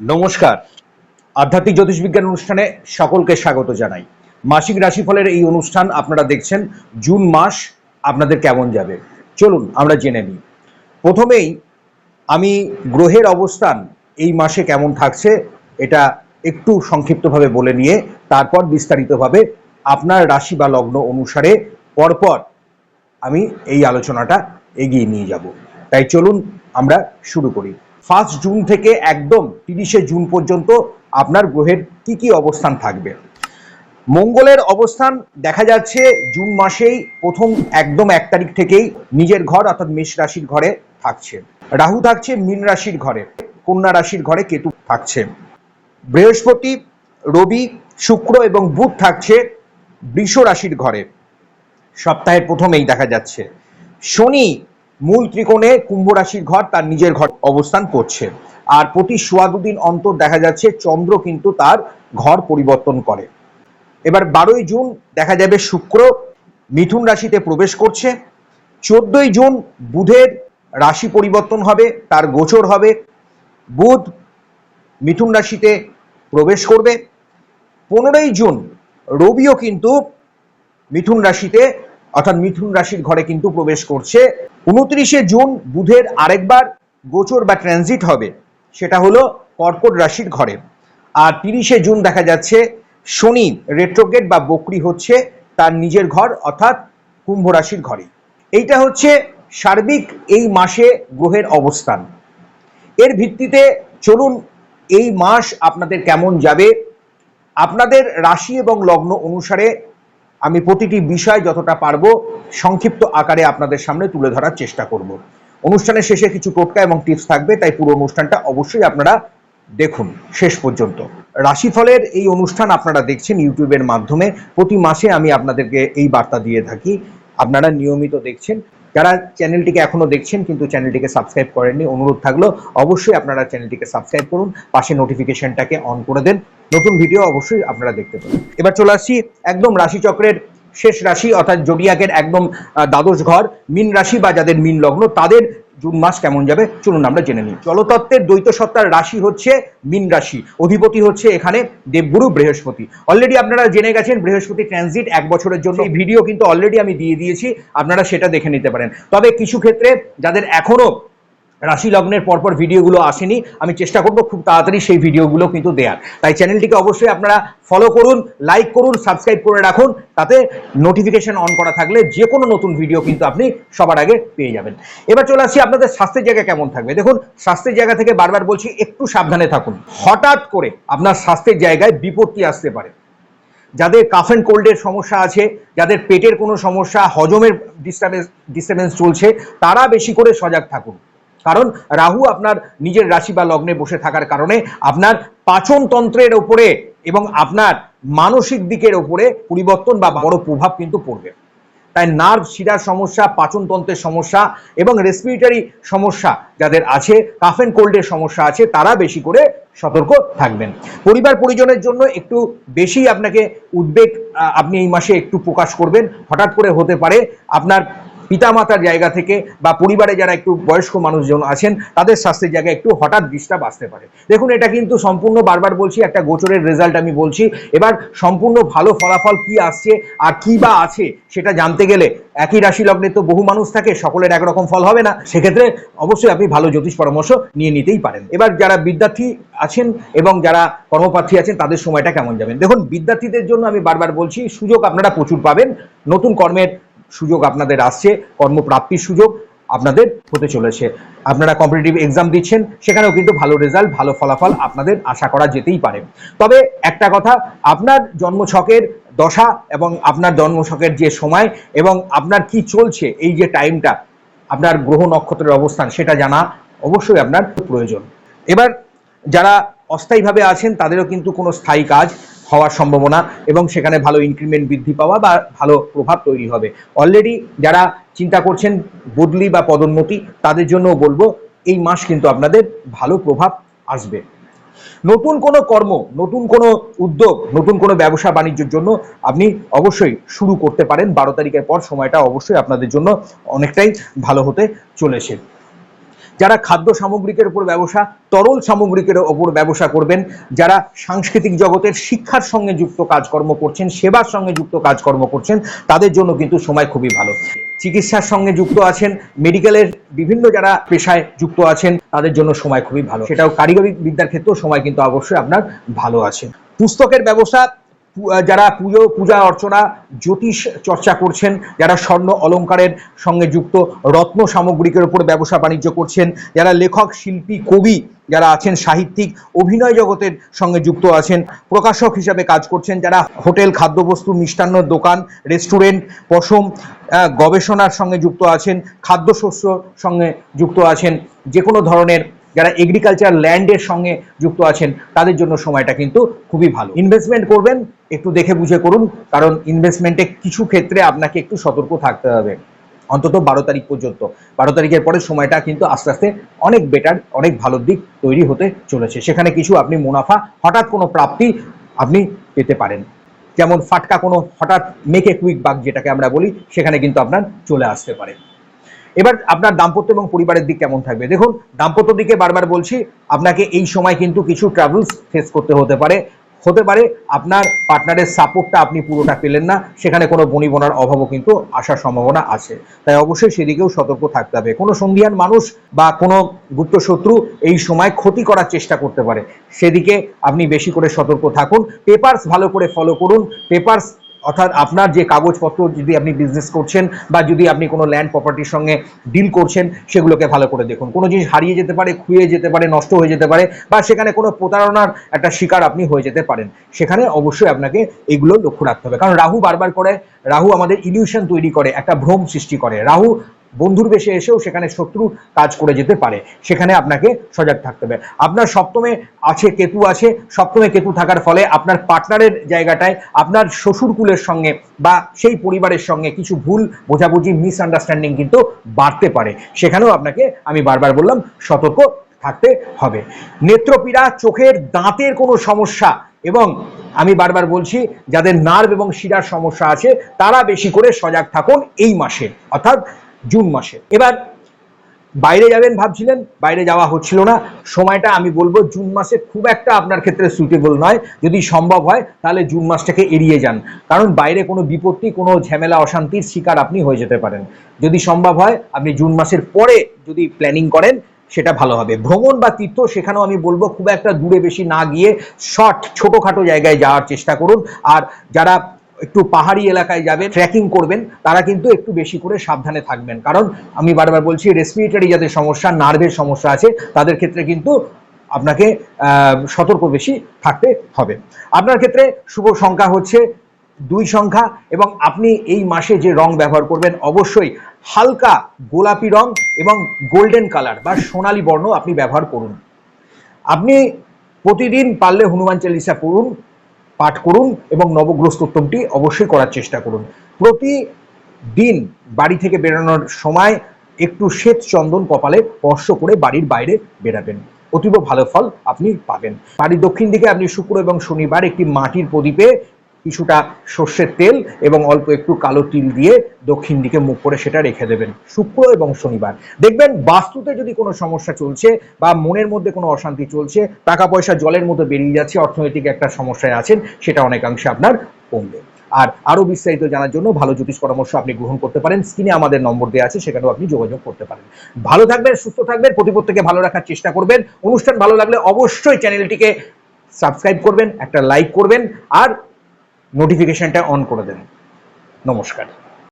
নমস্কার। আধ্যাত্মিক জ্যোতিষবিজ্ঞান অনুষ্ঠানে সকলকে স্বাগত জানাই। মাসিক রাশিফলের এই অনুষ্ঠান আপনারা দেখছেন জুন মাস, আপনাদের কেমন যাবে? চলুন আমরা জেনে নিই। প্রথমেই আমি গ্রহের অবস্থান এই মাসে কেমন থাকছে এটা একটু সংক্ষিপ্তভাবে বলে নিয়ে তারপর বিস্তারিতভাবে আপনার রাশি বা লগ্ন অনুসারে পরপর আমি এই আলোচনাটা এগিয়ে নিয়ে যাব। তাই চলুন আমরা শুরু করি। ফার্স্ট জুন থেকে একদম তিরিশে জুন পর্যন্ত আপনার গ্রহের কি কি অবস্থান থাকবে। মঙ্গলের অবস্থান দেখা যাচ্ছে জুন মাসেই প্রথম একদম এক তারিখ থেকেই নিজের ঘর অর্থাৎ মেষ রাশির ঘরে থাকছে। রাহু থাকছে মীন রাশির ঘরে, কন্যা রাশির ঘরে কেতু থাকছে। বৃহস্পতি, রবি, শুক্র এবং বুধ থাকছে বৃষ রাশির ঘরে। সপ্তাহের প্রথমেই দেখা যাচ্ছে। শনি মূল ত্রিকোণে কুম্ভ রাশির ঘর তার নিজের ঘর অবস্থান করছে। আর প্রতি সোয়া দুদিন অন্তর দেখা যাচ্ছে চন্দ্র কিন্তু তার ঘর পরিবর্তন করে। এবার বারোই জুন দেখা যাবে শুক্র, মিথুন রাশিতে প্রবেশ করছে। চোদ্দই জুন বুধের রাশি পরিবর্তন হবে, তার গোচর হবে। বুধ মিথুন রাশিতে প্রবেশ করবে। পনেরোই জুন রবিও কিন্তু মিথুন রাশিতে, অর্থাৎ মিথুন রাশির ঘরে কিন্তু প্রবেশ করছে। উনত্রিশে জুন বুধের আরেকবার গোচর বা ট্রানজিট হবে, সেটা হলো কর্কট রাশির ঘরে। আর তিরিশে জুন দেখা যাচ্ছে, শনি রেট্রোগেট বা বকরি হচ্ছে তার নিজের ঘর, অর্থাৎ কুম্ভ রাশির ঘরে। এইটা হচ্ছে সার্বিক এই মাসে গ্রহের অবস্থান। এর ভিত্তিতে চলুন এই মাস আপনাদের কেমন যাবে। আপনাদের রাশি এবং লগ্ন অনুসারে আমি প্রতিটি বিষয় যতটা পারব সংক্ষিপ্ত আকারে আপনাদের সামনে তুলে ধরার চেষ্টা করব। অনুষ্ঠানের শেষে কিছু টোটকা এবং টিপস থাকবে, তাই পুরো অনুষ্ঠানটা অবশ্যই আপনারা দেখুন শেষ পর্যন্ত। রাশিফলের এই অনুষ্ঠান আপনারা দেখছেন ইউটিউবের মাধ্যমে। প্রতি মাসে আমি আপনাদেরকে এই বার্তা দিয়ে থাকি। আপনারা নিয়মিত দেখছেন। যারা চ্যানেলটিকে এখনও দেখছেন কিন্তু চ্যানেলটিকে সাবস্ক্রাইব করেননি, অনুরোধ থাকল অবশ্যই আপনারা চ্যানেলটিকে সাবস্ক্রাইব করুন, পাশে নোটিফিকেশনটাকে অন করে দেন। নতুন ভিডিও অবশ্যই আপনারা দেখতে পাবেন। এবার চলে আসছি একদম রাশিচক্রের শেষ রাশি, অর্থাৎ জোডিয়াকের একদম দ্বাদশ ঘর, মিন রাশি বা যাদের মিন লগ্ন, তাদের জুন মাস কেমন যাবে চলুন আমরা জেনে নিই। জলতত্ত্বের দ্বৈত সত্তার রাশি হচ্ছে মিন রাশি, অধিপতি হচ্ছে এখানে দেবগুরু বৃহস্পতি। অলরেডি আপনারা জেনে গেছেন বৃহস্পতি ট্রানজিট এক বছরের জন্য। এই ভিডিও কিন্তু অলরেডি আমি দিয়ে দিয়েছি, আপনারা সেটা দেখে নিতে পারেন। তবে কিছু ক্ষেত্রে যাদের এখনও রাশি লগ্নের পরপর ভিডিওগুলো আসেনি। আমি চেষ্টা করব খুব তাড়াতাড়ি সেই ভিডিওগুলো কিন্তু দেওয়ার তাই চ্যানেলটিকে অবশ্যই আপনারা ফলো করুন লাইক করুন সাবস্ক্রাইব করে রাখুন, তাতে নোটিফিকেশন অন করা থাকলে যে কোনো নতুন ভিডিও কিন্তু আপনি সবার আগে পেয়ে যাবেন। এবার চলে আসি আপনাদের স্বাস্থ্যের জায়গা কেমন থাকবে। দেখুন, স্বাস্থ্যের জায়গা থেকে বারবার বলছি, একটু সাবধানে থাকুন। হঠাৎ করে আপনার স্বাস্থ্যের জায়গায় বিপত্তি আসতে পারে। যাদের কাফ অ্যান্ড কোল্ডের সমস্যা আছে, যাদের পেটের কোনো সমস্যা, হজমের ডিস্টার্বেন্স ডিস্টার্বেন্স চলছে, তারা বেশি করে সজাগ থাকুন। কারণ রাহু আপনার নিজের রাশি বা লগ্নে বসে থাকার কারণে আপনার পাচনতন্ত্রের ওপরে এবং আপনার মানসিক দিকের ওপরে পরিবর্তন বা বড় প্রভাব কিন্তু পড়বে। তাই নার্ভ শিরার সমস্যা পাচনতন্ত্রের সমস্যা এবং রেসপিরেটরি সমস্যা যাদের আছে কাফ অ্যান্ড কোল্ডের সমস্যা আছে, তারা বেশি করে সতর্ক থাকবেন। পরিবার পরিজনের জন্য একটু বেশি আপনাকে উদ্বেগ আপনি এই মাসে একটু প্রকাশ করবেন। হঠাৎ করে হতে পারে আপনার পিতামাতার জায়গা থেকে বা পরিবারে যারা একটু বয়স্ক মানুষজন আছেন, তাদের স্বাস্থ্যের জায়গায় একটু হঠাৎ ডিস্টার্ব আসতে পারে। দেখুন, এটা কিন্তু সম্পূর্ণ বারবার বলছি, একটা গোচরের রেজাল্ট আমি বলছি। এবার সম্পূর্ণ ভালো ফলাফল কি আসছে আর কি বা আছে সেটা জানতে গেলে একই রাশি লগ্নে তো বহু মানুষ থাকে, সকলের একরকম ফল হবে না। সেক্ষেত্রে অবশ্যই আপনি ভালো জ্যোতিষ পরামর্শ নিয়ে নিতেই পারেন। এবার যারা বিদ্যার্থী আছেন এবং যারা কর্মপ্রার্থী আছেন, তাদের সময়টা কেমন যাবেন? দেখুন, বিদ্যার্থীদের জন্য আমি বারবার বলছি, সুযোগ আপনারা প্রচুর পাবেন। নতুন কর্মের সুযোগ আপনাদের আসছে, কর্মপ্রাপ্তির সুযোগ আপনাদের হতে চলেছে। আপনারা কম্পিটিটিভ এক্সাম দিচ্ছেন, সেখানেও কিন্তু ভালো রেজাল্ট ভালো ফলাফল আপনাদের আশা করা যেতেই পারে। তবে একটা কথা, আপনার জন্মছকের দশা এবং আপনার জন্মছকের যে সময় এবং আপনার কি চলছে, এই যে টাইমটা আপনার গ্রহ নক্ষত্রের অবস্থান, সেটা জানা অবশ্যই আপনার প্রয়োজন। এবার, যারা অস্থায়ীভাবে আছেন, তাদেরও কিন্তু কোনো স্থায়ী কাজ হওয়ার সম্ভাবনা এবং সেখানে ভালো ইনক্রিমেন্ট বৃদ্ধি পাওয়া বা ভালো প্রভাব তৈরি হবে। অলরেডি যারা চিন্তা করছেন বদলি বা পদোন্নতি, তাদের জন্যও বলব, এই মাস কিন্তু আপনাদের ভালো প্রভাব আসবে। নতুন কোনো কর্ম, নতুন কোনো উদ্যোগ, নতুন কোনো ব্যবসা বাণিজ্যের জন্য আপনি অবশ্যই শুরু করতে পারেন। বারো তারিখের পর সময়টা অবশ্যই আপনাদের জন্য অনেকটাই ভালো হতে চলেছে। যারা খাদ্য সামগ্রিকের উপর ব্যবসা, তরল সামগ্রিকের ওপর ব্যবসা করবেন, যারা সাংস্কৃতিক জগতের শিক্ষার সঙ্গে যুক্ত কাজকর্ম করছেন, সেবার সঙ্গে যুক্ত কাজকর্ম করছেন, তাদের জন্য কিন্তু সময় খুবই ভালো। চিকিৎসার সঙ্গে যুক্ত আছেন, মেডিকেলের বিভিন্ন যারা পেশায় যুক্ত আছেন, তাদের জন্য সময় খুবই ভালো। সেটাও কারিগরি বিদ্যার ক্ষেত্রেও সময় কিন্তু অবশ্যই আপনার ভালো আছে। পুস্তকের ব্যবসা যারা পুজো, পূজা অর্চনা, জ্যোতিষ চর্চা করছেন, যারা স্বর্ণ অলংকারের সঙ্গে যুক্ত, রত্ন সামগ্রিকের উপর ব্যবসা বাণিজ্য করছেন, যারা লেখক, শিল্পী, কবি যারা আছেন, সাহিত্যিক, অভিনয় জগতের সঙ্গে যুক্ত আছেন, প্রকাশক হিসাবে কাজ করছেন, যারা হোটেল, খাদ্যবস্তু, মিষ্টান্ন দোকান, রেস্টুরেন্ট, পশম গবেষণার সঙ্গে যুক্ত আছেন খাদ্যশস্য সঙ্গে যুক্ত আছেন যে কোনো ধরনের যারা এগ্রিকালচার ল্যান্ডের সঙ্গে যুক্ত আছেন, তাদের জন্য সময়টা কিন্তু খুবই ভালো। ইনভেস্টমেন্ট করবেন, একটু দেখে বুঝে করুন, কারণ ইনভেস্টমেন্টে কিছু ক্ষেত্রে আপনাকে একটু সতর্ক থাকতে হবে। অন্তত বারো তারিখ পর্যন্ত। বারো তারিখের পরে সময়টা কিন্তু আস্তে আস্তে অনেক বেটার অনেক ভালো দিক তৈরি হতে চলেছে। সেখানে কিছু আপনি মুনাফা, হঠাৎ কোনো প্রাপ্তি আপনি পেতে পারেন। যেমন ফাটকা কোনো হঠাৎ মেকে কুইক বাগ যেটাকে আমরা বলি, সেখানে কিন্তু আপনার চলে আসতে পারে। এবার আপনার দাম্পত্য এবং পরিবারের দিক কেমন থাকবে? দেখুন, দাম্পত্য দিকে বারবার বলছি, আপনাকে এই সময় কিন্তু কিছু ট্রাভেলস ফেস করতে হতে পারে। হতে পারে আপনার পার্টনারের সাপোর্টটা আপনি পুরোটা পেলেন না, সেখানে কোনো বনিবনার অভাবও কিন্তু আসার সম্ভাবনা আছে। তাই অবশ্যই সেদিকেও সতর্ক থাকতে হবে। কোনো সন্ধিয়ান মানুষ বা কোনো গুপ্ত শত্রু এই সময় ক্ষতি করার চেষ্টা করতে পারে। সেদিকে আপনি বেশি করে সতর্ক থাকুন। পেপারস ভালো করে ফলো করুন। পেপারস অর্থাৎ আপনার যে কাগজপত্র যদি আপনি বিজনেস করছেন বা যদি আপনি কোনো ল্যান্ড প্রপার্টির সঙ্গে ডিল করছেন, সেগুলোকে ভালো করে দেখুন। কোনো জিনিস হারিয়ে যেতে পারে খুঁয়ে যেতে পারে, নষ্ট হয়ে যেতে পারে বা সেখানে কোনো প্রতারণার একটা শিকার আপনি হয়ে যেতে পারেন। সেখানে অবশ্যই আপনাকে এগুলো লক্ষ্য রাখতে হবে। কারণ রাহু বারবার করে, রাহু আমাদের ইলিউশন তৈরি করে, একটা ভ্রম সৃষ্টি করে। রাহু বন্ধুর বেশে এসেও সেখানে শত্রু কাজ করে যেতে পারে। সেখানে আপনাকে সজাগ থাকতে হবে। আপনার সপ্তমে আছে কেতু আছে। সপ্তমে কেতু থাকার ফলে আপনার পার্টনারের জায়গাটায়, আপনার শ্বশুরকুলের সঙ্গে বা সেই পরিবারের সঙ্গে কিছু ভুল, বোঝাবুঝি মিসআন্ডারস্ট্যান্ডিং কিন্তু বাড়তে পারে। সেখানেও আপনাকে আমি বারবার বললাম, সতর্ক থাকতে হবে। নেত্রপীড়া, চোখের দাঁতের কোনো সমস্যা এবং আমি বারবার বলছি, যাদের নার্ভ এবং শিরার সমস্যা আছে, তারা বেশি করে সজাগ থাকুন এই মাসে। অর্থাৎ জুন মাসে। এবার বাইরে যাবেন ভাবছিলেন, বাইরে যাওয়া হচ্ছিল না। সময়টা আমি বলব জুন মাসে খুব একটা আপনার ক্ষেত্রে সুইটেবল নয়। যদি সম্ভব হয়, তাহলে জুন মাসটাকে এড়িয়ে যান। কারণ বাইরে কোনো বিপত্তি, কোনো ঝামেলা, অশান্তির শিকার আপনি হয়ে যেতে পারেন। যদি সম্ভব হয়, আপনি জুন মাসের পরে যদি প্ল্যানিং করেন, সেটা ভালো হবে। ভ্রমণ বা তীর্থ সেখানেও আমি বলব খুব একটা দূরে বেশি না গিয়ে শর্ট ছোটোখাটো জায়গায় যাওয়ার চেষ্টা করুন। আর যারা একটু পাহাড়ি এলাকায় যাবেন ট্রেকিং করবেন, তারা কিন্তু একটু বেশি করে সাবধানে থাকবেন। কারণ আমি বারবার বলছি রেসপিরেটরি যাদের সমস্যা নার্ভের সমস্যা আছে, তাদের ক্ষেত্রে কিন্তু আপনাকে সতর্ক বেশি থাকতে হবে। আপনার ক্ষেত্রে শুভ সংখ্যা হচ্ছে দুই সংখ্যা এবং আপনি এই মাসে যে রং ব্যবহার করবেন, অবশ্যই হালকা গোলাপি রং এবং গোল্ডেন কালার বা সোনালী বর্ণ আপনি ব্যবহার করুন। আপনি প্রতিদিন পারলে হনুমান চালিসা পড়ুন পাঠ করুন এবং নবগ্রহ অবশ্যই করার চেষ্টা করুন। প্রতিদিন বাড়ি থেকে বেরোনোর সময় একটু শ্বেত চন্দন কপালে স্পর্শ করে বাড়ির বাইরে বেরাবেন অতীব ভালো ফল আপনি পাবেন। বাড়ির দক্ষিণ দিকে আপনি শুক্র এবং শনিবার একটি মাটির প্রদীপে কিছুটা সর্ষের তেল এবং অল্প একটু কালো তিল দিয়ে দক্ষিণ দিকে মুখ করে সেটা রেখে দেবেন শুক্র এবং শনিবার। দেখবেন বাস্তুতে যদি কোনো সমস্যা চলছে বা মনের মধ্যে কোনো অশান্তি চলছে টাকা পয়সা জলের মতো বেরিয়ে যাচ্ছে, অর্থনৈতিক একটা সমস্যায় আছেন, সেটা অনেকাংশে আপনার কমবে। আর আরও বিস্তারিত জানার জন্য ভালো জ্যোতিষ পরামর্শ আপনি গ্রহণ করতে পারেন, স্ক্রিনে আমাদের নম্বর দেওয়া আছে, সেখানেও আপনি যোগাযোগ করতে পারেন। ভালো থাকবেন, সুস্থ থাকবেন প্রতি প্রত্যেকে ভালো রাখার চেষ্টা করবেন। অনুষ্ঠান ভালো লাগলে অবশ্যই চ্যানেলটিকে সাবস্ক্রাইব করবেন, একটা লাইক করবেন, আর নোটিফিকেশনটা অন করে দেন। নমস্কার।